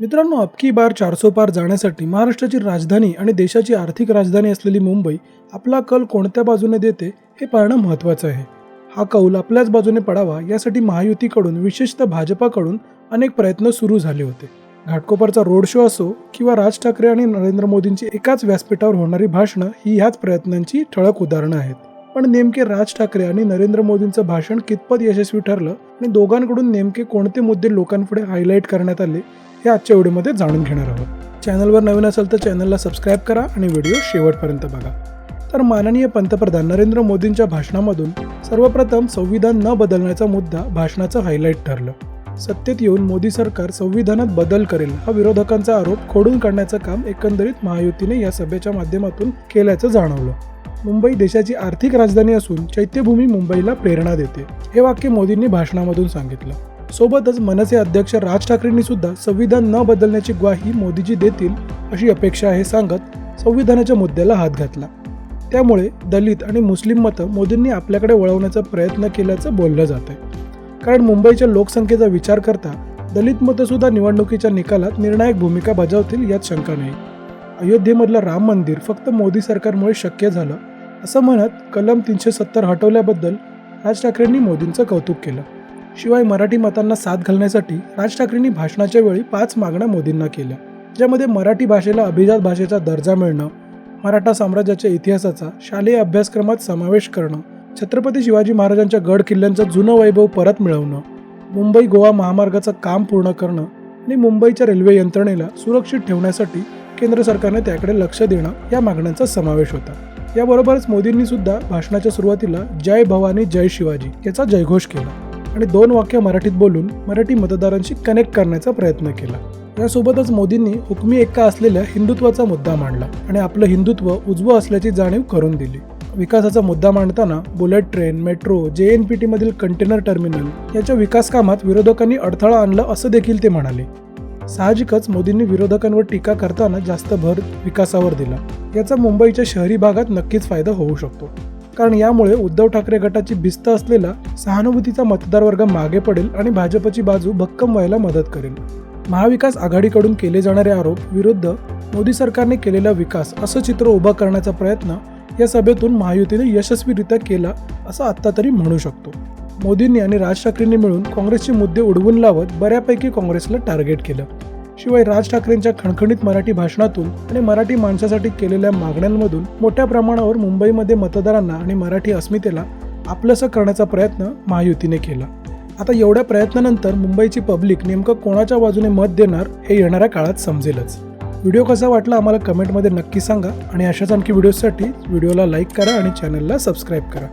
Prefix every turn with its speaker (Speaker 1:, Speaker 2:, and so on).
Speaker 1: मित्रांनो अबकी बार चारसो पार जाण्यासाठी महाराष्ट्राची राजधानी आणि देशाची आर्थिक राजधानी असलेली मुंबई आपला कल कोणत्या बाजूने देते हे पाहणं महत्त्वाचं आहे. हा कौल आपल्याच बाजूने पडावा यासाठी महायुतीकडून विशेषतः भाजपाकडून अनेक प्रयत्न सुरू झाले होते. घाटकोपरचा रोड शो असो किंवा राज ठाकरे आणि नरेंद्र मोदींची एकाच व्यासपीठावर होणारी भाषणं ही ह्याच प्रयत्नांची ठळक उदाहरणं आहेत. पण नेमके राज ठाकरे आणि नरेंद्र मोदींचं भाषण कितपत यशस्वी ठरलं आणि दोघांकडून नेमके कोणते मुद्दे लोकांपुढे हायलाईट करण्यात आले हे आजच्या व्हिडिओमध्ये जाणून घेणार आहोत. चॅनलवर नवीन असेल तर चॅनलला सबस्क्राईब करा आणि व्हिडिओ शेवटपर्यंत बघा. तर माननीय पंतप्रधान नरेंद्र मोदींच्या भाषणामधून सर्वप्रथम संविधान न बदलण्याचा मुद्दा भाषणाचं हायलाईट ठरलं. सत्तेत येऊन मोदी सरकार संविधानात बदल करेल हा विरोधकांचा आरोप खोडून काढण्याचं काम एकंदरीत महायुतीने या सभेच्या माध्यमातून केल्याचं जाणवलं. मुंबई देशाची आर्थिक राजधानी असून चैत्यभूमी मुंबईला प्रेरणा देते. हे वाक्य मोदींनी भाषणामधून सांगितलं. सोबतच मनसे अध्यक्ष राज ठाकरेंनी सुद्धा संविधान न बदलण्याची ग्वाही मोदीजी देतील अशी अपेक्षा आहे सांगत संविधानाच्या मुद्द्याला हात घातला. त्यामुळे दलित आणि मुस्लिम मतं मोदींनी आपल्याकडे वळवण्याचा प्रयत्न केल्याचं बोललं जात आहे कारण मुंबईच्या लोकसंख्येचा विचार करता दलित मतं सुद्धा निवडणुकीच्या निकालात निर्णायक भूमिका बजावतील यात शंका नाही. अयोध्येमधलं राम मंदिर फक्त मोदी सरकारमुळे शक्य झालं असं म्हणत कलम तीनशे सत्तर हटवल्याबद्दल राज ठाकरेंनी मोदींचं कौतुक केलं. शिवाय मराठी मतांना साथ घालण्यासाठी राज ठाकरेंनी भाषणाच्या वेळी पाच मागण्या मोदींना केल्या. ज्यामध्ये मराठी भाषेला अभिजात भाषेचा दर्जा मिळणं मराठा साम्राज्याच्या इतिहासाचा शालेय अभ्यासक्रमात समावेश करणं छत्रपती शिवाजी महाराजांच्या गड किल्ल्यांचं जुनं वैभव परत मिळवणं मुंबई गोवा महामार्गाचं काम पूर्ण करणं आणि मुंबईच्या रेल्वे यंत्रणेला सुरक्षित ठेवण्यासाठी केंद्र सरकारने त्याकडे लक्ष देणं या मागण्यांचा समावेश होता. याबरोबरच मोदींनी सुद्धा भाषणाच्या सुरुवातीला जय भवानी जय शिवाजी याचा जयघोष केला. आणि दोन वाक्य मराठीत बोलून मराठी मतदारांशी कनेक्ट करण्याचा प्रयत्न केला. यासोबतच मोदींनी हुकमी एक्का असलेल्या हिंदुत्वाचा मुद्दा मांडला आणि आपलं हिंदुत्व उजवं असल्याची जाणीव करून दिली. विकासाचा मुद्दा मांडताना bullet train metro J N P टीमधील container terminal याच्या विकास कामात विरोधकांनी अडथळा आणला असं देखील ते म्हणाले. साहजिकच मोदींनी विरोधकांवर टीका करताना जास्त भर विकासावर दिला. याचा मुंबईच्या शहरी भागात नक्कीच फायदा होऊ शकतो. कारण यामुळे उद्धव ठाकरे गटाची भिस्त असलेला सहानुभूतीचा मतदारवर्ग मागे पडेल आणि भाजपची बाजू भक्कम व्हायला मदत करेल. महाविकास आघाडीकडून केले जाणारे आरोप विरुद्ध मोदी सरकारने केलेला विकास असं चित्र उभं करण्याचा प्रयत्न या सभेतून महायुतीने यशस्वीरित्या केला असं आत्ता तरी म्हणू शकतो. मोदींनी आणि राज ठाकरेंनी मिळून काँग्रेसचे मुद्दे उडवून लावत बऱ्यापैकी काँग्रेसला टार्गेट केलं. शिवाय राज ठाकरेंच्या खणखणीत मराठी भाषणातून आणि मराठी माणसासाठी केलेल्या मागण्यांमधून मोठ्या प्रमाणावर मुंबईमध्ये मतदारांना आणि मराठी अस्मितेला आपलंसं करण्याचा प्रयत्न महायुतीने केला. आता एवढ्या प्रयत्नानंतर मुंबईची पब्लिक नेमकं कोणाच्या बाजूने मत देणार हे येणाऱ्या काळात समजेलच. व्हिडिओ कसा वाटला आम्हाला कमेंटमध्ये नक्की सांगा आणि अशाच आणखी व्हिडिओसाठी व्हिडिओला लाईक करा आणि चॅनलला सबस्क्राईब करा.